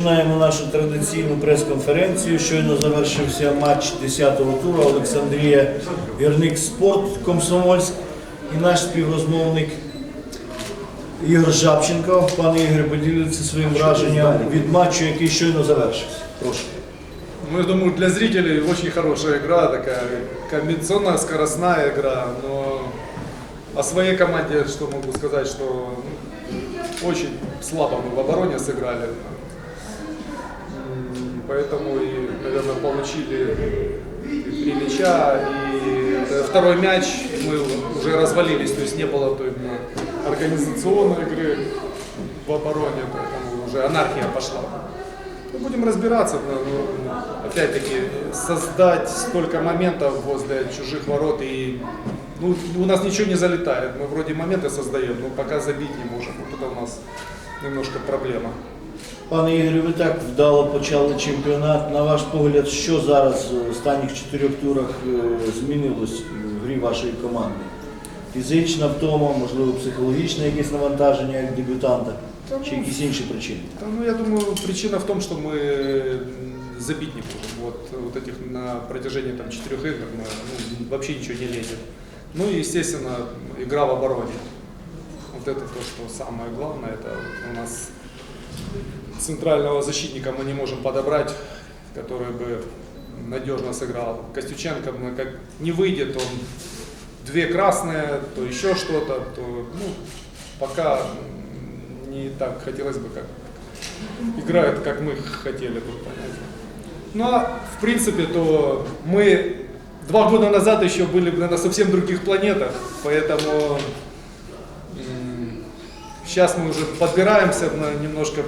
Починаємо нашу традиційну прес-конференцію. Щойно завершився матч 10-го туру Олександрія Гірник Спорт Комсомольськ і наш співрозмовник Ігор Жабченко. Пане Ігоре, поділіться своїм враженням від матчу, який щойно завершився. Прошу. Ну, я думаю, для зрителей очень хорошая игра, такая комбинационная, скоростная игра, но о своей команде что могу сказать, что ну, очень слабо мы в обороне сыграли. Поэтому и, наверное, получили и мяча, и э, второй мяч мы уже развалились, то есть не было той ну, организационной игры в обороне, поэтому уже анархия пошла. Ну, будем разбираться, но, ну, опять-таки, создать столько моментов возле чужих ворот и ну, у нас ничего не залетает. Мы вроде моменты создаем, но пока забить не можем. Вот это у нас немножко проблема. Пане Ігорю, ви так вдало почали чемпіонат. На ваш погляд, що зараз в останніх чотирьох турах е, змінилось в грі вашої команди? Фізична втома, можливо, психологічне якесь навантаження як дебютанта, чи якісь інші причини? Да, ну, я думаю, причина в том, что мы м, забить не можем. Вот, вот этих на протяжении там, четырех игр мы ну, вообще ничего не лезет. Ну и, естественно, игра в обороне. Вот это то, что самое главное. Это у нас центрального защитника мы не можем подобрать, который бы надежно сыграл. Костюченко мы как не выйдет, он две красные, то еще что-то, то ну, пока не так хотелось бы, как играют, как мы хотели бы. Ну а в принципе, то мы два года назад еще были бы на совсем других планетах, поэтому сейчас мы уже подбираемся на- немножко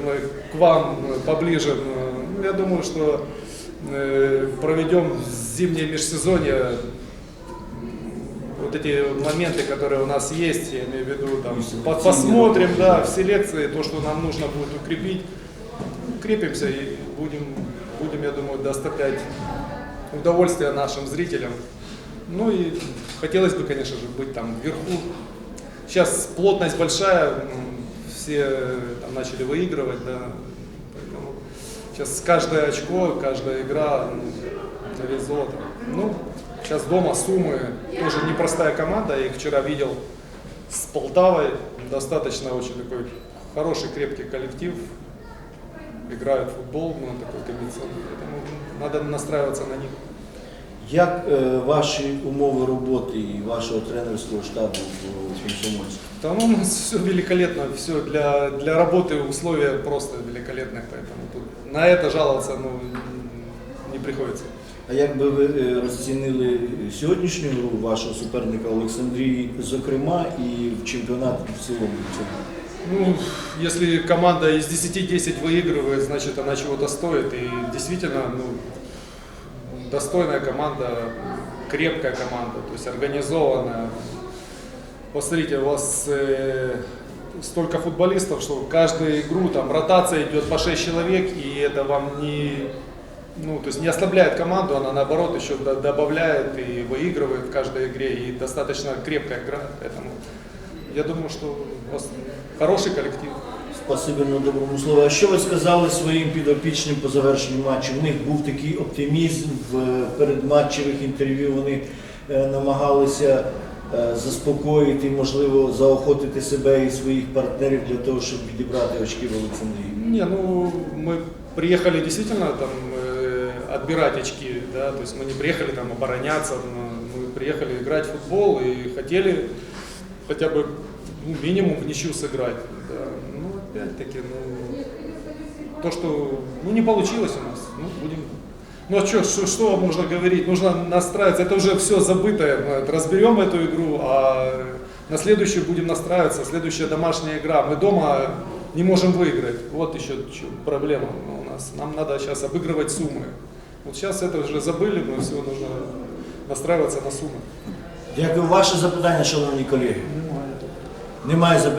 к вам поближе. Ну, Я думаю, что э, проведем зимнее межсезонье вот эти моменты, которые у нас есть, я имею в виду, там, по- посмотрим, да, в селекции, то, что нам нужно будет укрепить, укрепимся и будем, будем, я думаю, доставлять удовольствие нашим зрителям. Ну и хотелось бы, конечно же, быть там вверху. Сейчас плотность большая, все э, там начали выигрывать, да, поэтому сейчас каждое очко, каждая игра ну. Ну, сейчас дома Сумы, тоже непростая команда, я их вчера видел с Полтавой, достаточно очень такой хороший, крепкий коллектив, играют в футбол, ну, такой комбинационный, поэтому надо настраиваться на них. Як е, ваші умови роботи і вашого тренерського штабу в Комсомольську? Да ну, у нас все великолепно, все для, для работы условия просто великолепные, поэтому тут на это жаловаться ну, не приходится. А як би ви е, розцінили сьогоднішню гру вашого суперника Олександрії, зокрема, і в чемпіонат в цілому? в цьому? Ну, если команда из 10-10 выигрывает, значит она чего-то стоит. И действительно, ну, достойная команда, крепкая команда, то есть организованная. Посмотрите, у вас э, столько футболистов, что каждую игру там ротация идет по 6 человек, и это вам не, ну, то есть не ослабляет команду, она наоборот еще до- добавляет и выигрывает в каждой игре, и достаточно крепкая игра, поэтому я думаю, что у вас хороший коллектив. Спасибі на доброму слові. А що ви сказали своїм підопічним по завершенню матчу? У них був такий оптимізм в е, передматчевих інтерв'ю. Вони е, намагалися е, заспокоїти, можливо, заохотити себе і своїх партнерів для того, щоб відібрати очки в Олександрії. Не, ну мы приехали действительно там э, отбирать очки, да, то есть мы не приехали там обороняться, но мы приехали играть в футбол и хотели хотя бы ну, минимум в ничью сыграть. Да. Опять-таки, ну то, что ну не получилось у нас, ну будем. Ну а чё, что, что можно говорить? Нужно настраиваться. Это уже все забытое. Разберем эту игру, а на следующую будем настраиваться. Следующая домашняя игра. Мы дома не можем выиграть. Вот еще проблема у нас. Нам надо сейчас обыгрывать суммы. Вот сейчас это уже забыли, но все нужно настраиваться на суммы. Дякую. Ваше запитання, шановні колеги. Немає запитань.